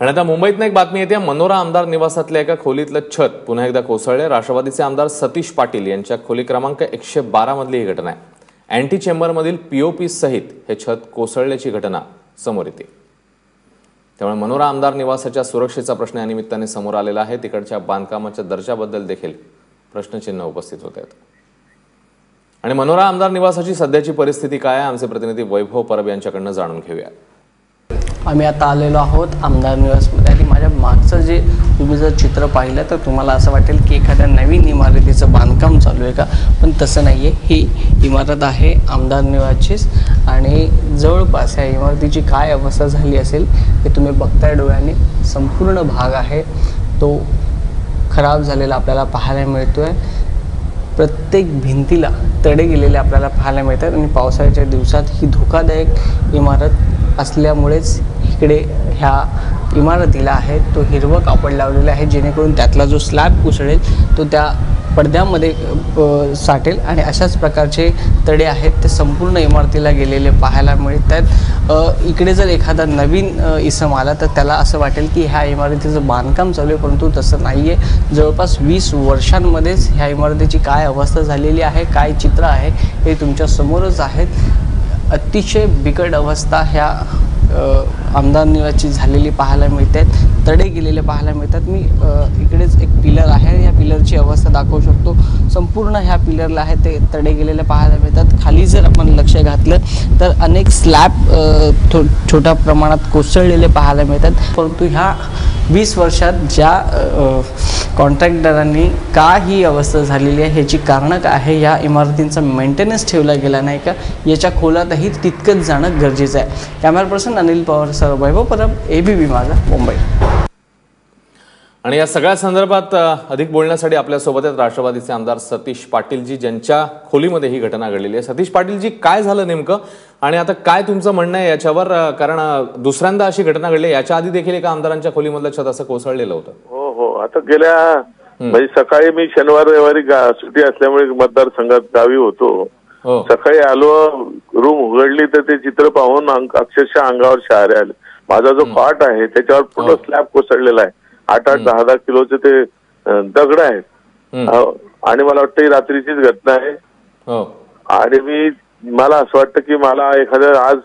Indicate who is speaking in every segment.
Speaker 1: आणि आता मुंबईतनं एक बातमी येते. मनोरा आमदार निवासातल्या एका खोलीतलं छत पुन्हा एकदा कोसळले. राष्ट्रवादीचे आमदार सतीश पाटील यांच्या खोली क्रमांक एकशे बारामधली ही घटना आहे. अँटी चेंबरमधील पीओपी सहित हे छत कोसळल्याची घटना समोर येते. त्यामुळे मनोरा आमदार निवासाच्या सुरक्षेचा प्रश्न या निमित्ताने समोर आलेला आहे. तिकडच्या बांधकामाच्या दर्जाबद्दल देखील प्रश्नचिन्ह उपस्थित होत आहेत. आणि मनोरा आमदार निवासाची सध्याची परिस्थिती काय आहे? आमचे प्रतिनिधी वैभव परब यांच्याकडनं जाणून घेऊया.
Speaker 2: आम्ही आता आलेलो आहोत आमदार निवासमध्ये. आणि माझ्या मागचं जे तुम्ही जर चित्र पाहिलं तर तुम्हाला असं वाटेल की एखाद्या नवीन इमारतीचं बांधकाम चालू आहे का? पण तसं नाही आहे ही इमारत आहे आमदार निवासचीच. आणि जवळपास या इमारतीची काय अवस्था झाली असेल हे तुम्ही बघताय डोळ्यांनी. संपूर्ण भाग आहे. तो खराब झालेला आपल्याला पाहायला मिळतो आहे प्रत्येक भिंतीला तडे गेलेले आपल्याला पाहायला मिळतात. आणि पावसाळ्याच्या दिवसात ही धोकादायक इमारत असल्यामुळेच इकडे ह्या इमारतीला आहे तो हिरवं कापड लावलेलं आहे जेणेकरून त्यातला जो स्लॅब उसळेल तो त्या पडद्यामध्ये साठेल आणि अशाच प्रकारचे तडे आहेत ते संपूर्ण इमारतीला गेलेले पाहायला मिळत आहेत इकडे जर एखादा नवीन इसम आला तर त्याला असं वाटेल की ह्या इमारतीचं बांधकाम चालू आहे परंतु तसं नाही आहे जवळपास वीस वर्षांमध्येच ह्या इमारतीची काय अवस्था झालेली आहे काय चित्र आहे हे तुमच्यासमोरच आहेत. अतिशय बिकट अवस्था ह्या आमदार झालेली पाहायला मिळते. तडे गेलेले पाहायला मिळतात. मी इकडेच एक पिलर आहे. या पिलरची अवस्था दाखवू शकतो. संपूर्ण ह्या पिलरला आहे ते तडे गेलेले पाहायला मिळतात. खाली जर आपण लक्ष घातलं तर अनेक स्लॅब थो छोट्या प्रमाणात कोसळलेले पाहायला मिळतात. परंतु ह्या वीस वर्षात ज्या कॉन्ट्रॅक्टरांनी का ही अवस्था झालेली आहे ह्याची कारणं काय आहे या इमारतींचा मेंटेनन्स ठेवला गेला नाही का याच्या खोलातही तितकंच जाणं गरजेचं आहे. Camera person Anil Pawar sir Vaibhav Parab A B P Majha Mumbai.
Speaker 1: आणि या सगळ्या संदर्भात अधिक बोलण्यासाठी आपल्यासोबत आहेत राष्ट्रवादीचे आमदार सतीश पाटीलजी ज्यांच्या खोलीमध्ये ही घटना घडलेली आहे. सतीश पाटीलजी काय झालं नेमकं? आणि आता काय तुमचं म्हणणं आहे याच्यावर? कारण दुसऱ्यांदा अशी घटना घडली याच्या आधी देखील एका आमदारांच्या खोलीमधलं छत असं कोसळलेलं होतं.
Speaker 3: हो हो. आता गेल्या म्हणजे सकाळी मी शनिवार रविवारी सुट्टी असल्यामुळे मतदारसंघात गावी होतो.
Speaker 1: हो.
Speaker 3: सकाळी आलो रूम उघडली तर ते चित्र पाहून अक्षरशः अंगावर शहारे आले. माझा जो कॉट आहे त्याच्यावर पूर्ण स्लॅब कोसळलेला आहे. आठ आठ दहा दहा किलोचे ते दगड आहेत. आणि मला वाटतं ही रात्रीचीच घटना आहे.
Speaker 1: हो.
Speaker 3: आणि मी मला असं वाटतं की मला एखाद्या आज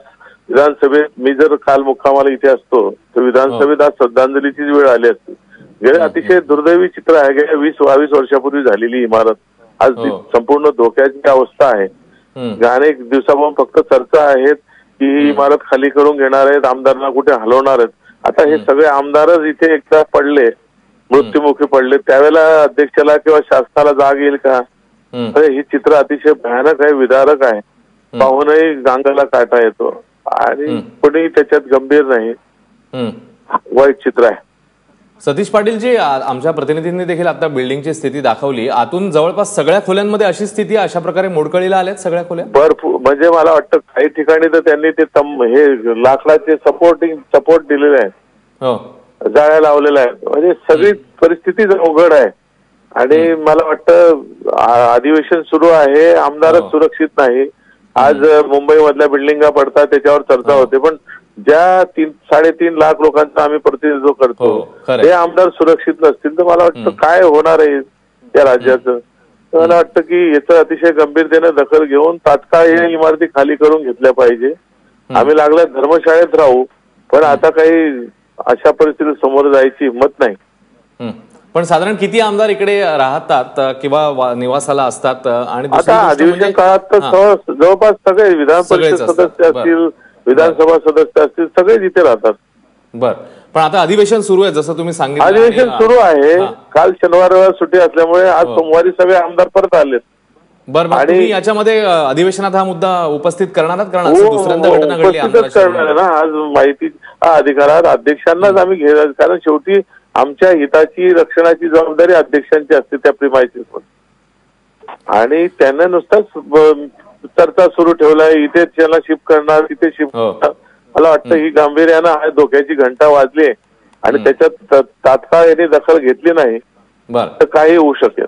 Speaker 3: विधानसभेत मी जर काल मुक्कामाला इथे असतो तर विधानसभेत आज श्रद्धांजलीचीच वेळ आली असती. गेले अतिशय दुर्दैवी चित्र आहे. गेल्या वीस बावीस वर्षापूर्वी झालेली इमारत. आज
Speaker 1: हो.
Speaker 3: संपूर्ण धोक्याची अवस्था आहे. अनेक दिवसापासून फक्त चर्चा आहेत की ही इमारत खाली करून घेणार आहेत आमदारांना कुठे हलवणार आहेत. आता हे सगळे आमदारच इथे एकदा पडले मृत्युमुखी पडले त्यावेळेला अध्यक्षाला किंवा शासनाला जाग येईल का. अरे ही चित्र अतिशय भयानक आहे विदारक आहे. पाहूनही गांगाला काटा येतो. आणि. कोणी त्याच्यात गंभीर नाही. वाईट चित्र आहे.
Speaker 1: सतीश पाटीलजी आ- आमच्या प्रतिनिधींनी देखील आता बिल्डिंगची स्थिती दाखवली. आतून जवळपास सगळ्या खोल्यांमध्ये अशी स्थिती अशा प्रकारे मोडकळीला आल्यात सगळ्या खोल्या?
Speaker 3: भरपूर म्हणजे मला वाटतं काही ठिकाणी तर त्यांनी ते हे लाकडाचे सपोर्टिंग सपोर्ट दिलेले आहेत.
Speaker 1: हो.
Speaker 3: जाळ्या लावलेल्या आहेत. म्हणजे सगळी परिस्थितीच अवघड आहे. आणि मला वाटतं अधिवेशन सुरू आहे आमदारच
Speaker 1: हो.
Speaker 3: सुरक्षित नाही. आज मुंबई मधल्या बिल्डिंगा पडतात त्याच्यावर चर्चा
Speaker 1: हो.
Speaker 3: होते. पण ज्या तीन साडेतीन लाख लोकांचं आम्ही प्रतिनिधित्व करतो
Speaker 1: हो.
Speaker 3: ते आमदार सुरक्षित नसतील तर मला वाटतं काय होणार आहे या राज्याचं तर मला वाटतं की याचं अतिशय गंभीरतेने दखल घेऊन तात्काळ या इमारती खाली करून घेतल्या पाहिजे आम्ही लागल्या धर्मशाळेत राहू पण आता काही अशा परिस्थितीत समोर जायची हिंमत नाही.
Speaker 1: पण साधारण किती आमदार इकडे राहतात किंवा निवासाला असतात आणि
Speaker 3: आता अधिवेशन
Speaker 1: म्हणजे-
Speaker 3: काळात तर
Speaker 1: हा.
Speaker 3: जवळपास सगळे विधान परिषद. सदस्य. असतील विधानसभा सदस्य असतील सगळेच इथे राहतात.
Speaker 1: बर. पण आता अधिवेशन सुरू आहे जसं तुम्ही सांगितलं
Speaker 3: अधिवेशन
Speaker 1: आणि-
Speaker 3: सुरू आहे.
Speaker 1: हा.
Speaker 3: काल शनिवार सुट्टी असल्यामुळे आज
Speaker 1: हो.
Speaker 3: सोमवारी सगळे आमदार परत आलेत.
Speaker 1: बर मग
Speaker 3: आणि-
Speaker 1: तुम्ही याच्यामध्ये अ, अधिवेशनात हा मुद्दा उपस्थित करणार आहात कारण
Speaker 3: हो,
Speaker 1: असं दुसऱ्यांदा
Speaker 3: हो,
Speaker 1: घटना घडली
Speaker 3: उपस्थितच
Speaker 1: आमदाराच्या
Speaker 3: करणार आहे ना. आज माहिती हा अधिकारात अध्यक्षांनाच आम्ही घेणार कारण शेवटी आमच्या हिताची रक्षणाची जबाबदारी अध्यक्षांची असते त्या प्रिमायसिस आणि त्यांना नुसताच ब- चर्चा सुरू ठेवलाय इथे त्याला शिफ्ट करणार तिथे शिफ्ट
Speaker 1: हो.
Speaker 3: करणार. मला वाटतं ही गांभीर्यानं धोक्याची घंटा वाजली आणि त्याच्यात तात्काळ यांनी दखल घेतली नाही तर काही होऊ शकेल.